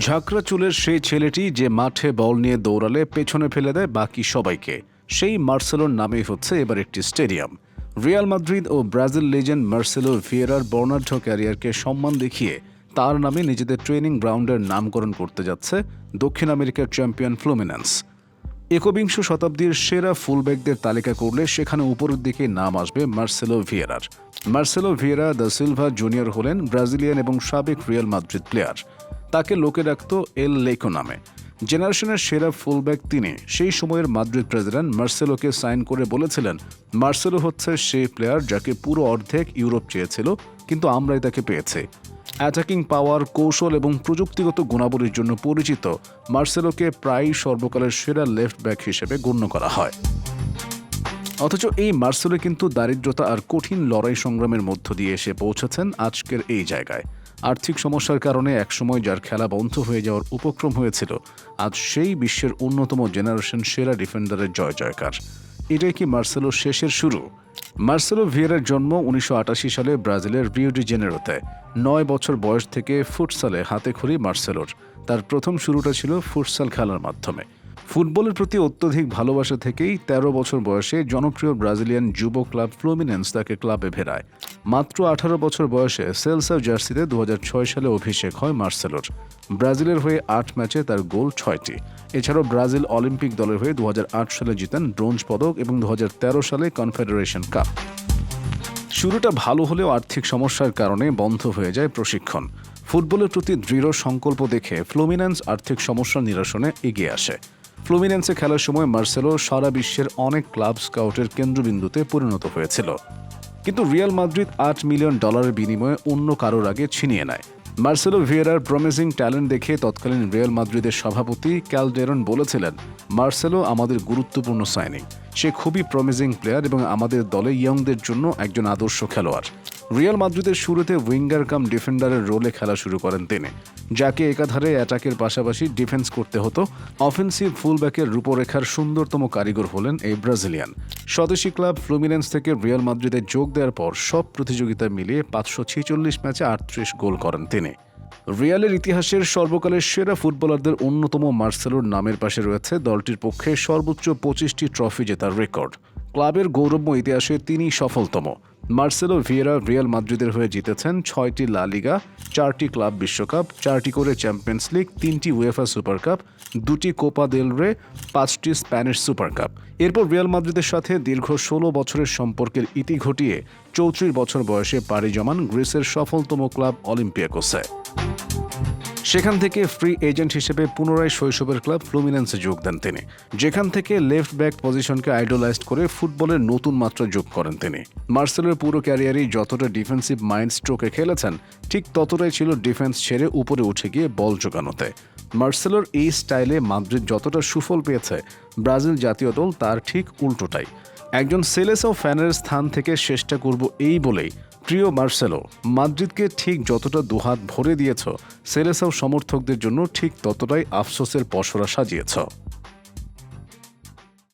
ঝাঁকড়া চুলের সেই ছেলেটি যে মাঠে বল নিয়ে দৌড়ালে পেছনে ফেলে দেয় বাকি সবাইকে। সেই মার্সেলোর নামেই হচ্ছে এবার একটি স্টেডিয়াম। রিয়াল মাদ্রিদ ও ব্রাজিল লেজেন্ড মার্সেলো ভিয়েরার বর্ণাঢ্য ক্যারিয়ারকে সম্মান দেখিয়ে তার নামে নিজেদের ট্রেনিং গ্রাউন্ডের নামকরণ করতে যাচ্ছে দক্ষিণ আমেরিকার চ্যাম্পিয়ন ফ্লুমিনেন্স। একবিংশ শতাব্দীর সেরা ফুলব্যাকদের তালিকা করলে সেখানে উপরের দিকে নাম আসবে Marcelo ভিয়েরার। Marcelo Vieira da Silva junior হলেন ব্রাজিলিয়ান এবং সাবেক রিয়াল মাদ্রিদ প্লেয়ার। তাকে লোকে রাখত এল লেকো নামে। জেনারেশনের সেরা ফুলব্যাক তিনি। সেই সময়ের মাদ্রিদ প্রেসিডেন্ট মার্সেলোকে সাইন করে বলেছিলেন, মার্সেলো হচ্ছে সেই প্লেয়ার যাকে পুরো অর্ধেক ইউরোপ চেয়েছিল, কিন্তু আমরাই তাকে পেয়েছি। অ্যাটাকিং পাওয়ার, কৌশল এবং প্রযুক্তিগত গুণাবলীর জন্য পরিচিত, মার্সেলোকে প্রায়ই সর্বকালের সেরা লেফট ব্যাক হিসেবে গণ্য করা হয়। অথচ এই মার্সেলো কিন্তু দারিদ্রতা আর কঠিন লড়াই সংগ্রামের মধ্য দিয়ে এসে পৌঁছেছেন আজকের এই জায়গায়। আর্থিক সমস্যার কারণে একসময় যার খেলা বন্ধ হয়ে যাওয়ার উপক্রম হয়েছিল, আজ সেই বিশ্বের অন্যতম জেনারেশন সেরা ডিফেন্ডারের জয় জয়কার। এটাই কি মার্সেলোর শেষের শুরু? মার্সেলো ভিয়েরার জন্ম উনিশশো আটাশি সালে ব্রাজিলের রিওডি জেনেরোতে। নয় বছর বয়স থেকে ফুটসালে হাতে খড়ি মার্সেলোর। তার প্রথম শুরুটা ছিল ফুটসাল খেলার মাধ্যমে। ফুটবলের প্রতি অত্যধিক ভালোবাসা থেকেই ১৩ বছর বয়সে জনপ্রিয় ব্রাজিলিয়ান যুব ক্লাব ফ্লুমিনেন্স তাকে ক্লাবে ভেড়ায় মাত্র আঠারো বছর বয়সে সেলসা জার্সিতে দু হাজার ছয় সালে অভিষেক হয় মার্সেলোর। ব্রাজিলের হয়ে আট ম্যাচে তার গোল ছয়টি। এছাড়াও ব্রাজিল অলিম্পিক দলের হয়ে দু হাজার আট সালে জিতেন ব্রোঞ্জ পদক এবং দু হাজার তেরো সালে কনফেডারেশন কাপ। শুরুটা ভালো হলেও আর্থিক সমস্যার কারণে বন্ধ হয়ে যায় প্রশিক্ষণ। ফুটবলের প্রতি দৃঢ় সংকল্প দেখে ফ্লুমিনেন্স আর্থিক সমস্যা নিরসনে এগিয়ে আসে। ফ্লুমিনেন্সে খেলার সময় মার্সেলো সারা বিশ্বের অনেক ক্লাব স্কাউটের কেন্দ্রবিন্দুতে পরিণত হয়েছিল। কিন্তু রিয়াল মাদ্রিদ আট মিলিয়ন ডলারের বিনিময়ে অন্য কারোর আগে ছিনিয়ে নেয়। মার্সেলো ভিয়েরার প্রমিজিং ট্যালেন্ট দেখে তৎকালীন রিয়াল মাদ্রিদের সভাপতি ক্যালডেরন বলেছিলেন, মার্সেলো আমাদের গুরুত্বপূর্ণ সাইনিং সে খুবই প্রমিজিং প্লেয়ার এবং আমাদের দলে ইয়ংদের জন্য একজন আদর্শ খেলোয়াড়। রিয়াল মাদ্রিদের শুরুতে উইঙ্গার কাম ডিফেন্ডারের রোলে খেলা শুরু করেন তিনি, যাকে একাধারে অ্যাটাকের পাশাপাশি ডিফেন্স করতে হতো। অফেন্সিভ ফুলব্যাকের রূপরেখার সুন্দরতম কারিগর হলেন এই ব্রাজিলিয়ান। স্বদেশি ক্লাব ফ্লুমিনেন্স থেকে রিয়াল মাদ্রিদে যোগ দেওয়ার পর সব প্রতিযোগিতা মিলিয়ে পাঁচশো ছেচল্লিশ ম্যাচে আটত্রিশ গোল করেন তিনি। রিয়ালের ইতিহাসের সর্বকালের সেরা ফুটবলারদের অন্যতম মার্সেলোর নামের পাশে রয়েছে দলটির পক্ষে সর্বোচ্চ পঁচিশটি ট্রফি জেতার রেকর্ড। ক্লাবের গৌরবময় ইতিহাসে তিনি সফলতম। মার্সেলো ভিয়েরা রিয়াল মাদ্রিদের হয়ে জিতেছেন ছয়টি লা লিগা, চারটি ক্লাব বিশ্বকাপ, চারটি করে চ্যাম্পিয়ন্স লিগ, তিনটি উয়েফা সুপার কাপ দুটি কোপা দেল রে পাঁচটি স্প্যানিশ সুপার কাপ। এরপর রিয়াল মাদ্রিদের সাথে দীর্ঘ ষোলো বছরের সম্পর্কের ইতি ঘটিয়ে চৌত্রিশ বছর বয়সে পাড়ি জমান গ্রিসের সফলতম ক্লাব অলিম্পিয়াকোসে। সেখান থেকে ফ্রি এজেন্ট হিসেবে পুনরায় শৈশবের ক্লাব ফ্লুমিনেন্সে যোগ দেন তিনি। যেখান থেকে লেফট ব্যাক পজিশনকে আইডলাইজড করে ফুটবলের নতুন মাত্রা যোগ করেন তিনি। মার্সেলের পুরো ক্যারিয়ারেই যতটা ডিফেন্সিভ মাইন্ড স্ট্রোকে খেলেছেন, ঠিক ততটাই ছিল ডিফেন্স ছেড়ে উপরে উঠে গিয়ে বল জোগানোতে। মার্সেলোর এই স্টাইলে মাদ্রিদ যতটা সুফল পেয়েছে, ব্রাজিল জাতীয় দল তার ঠিক উল্টোটাই। একজন সেলেসাও ফ্যানের স্থান থেকে চেষ্টা করব এই বলেই, প্রিয় মার্সেলো, মাদ্রিদকে ঠিক যতটা দুহাত ভরে দিয়েছ সেলেসাও সমর্থকদের জন্য ঠিক ততটাই আফসোসের পসরা সাজিয়েছ।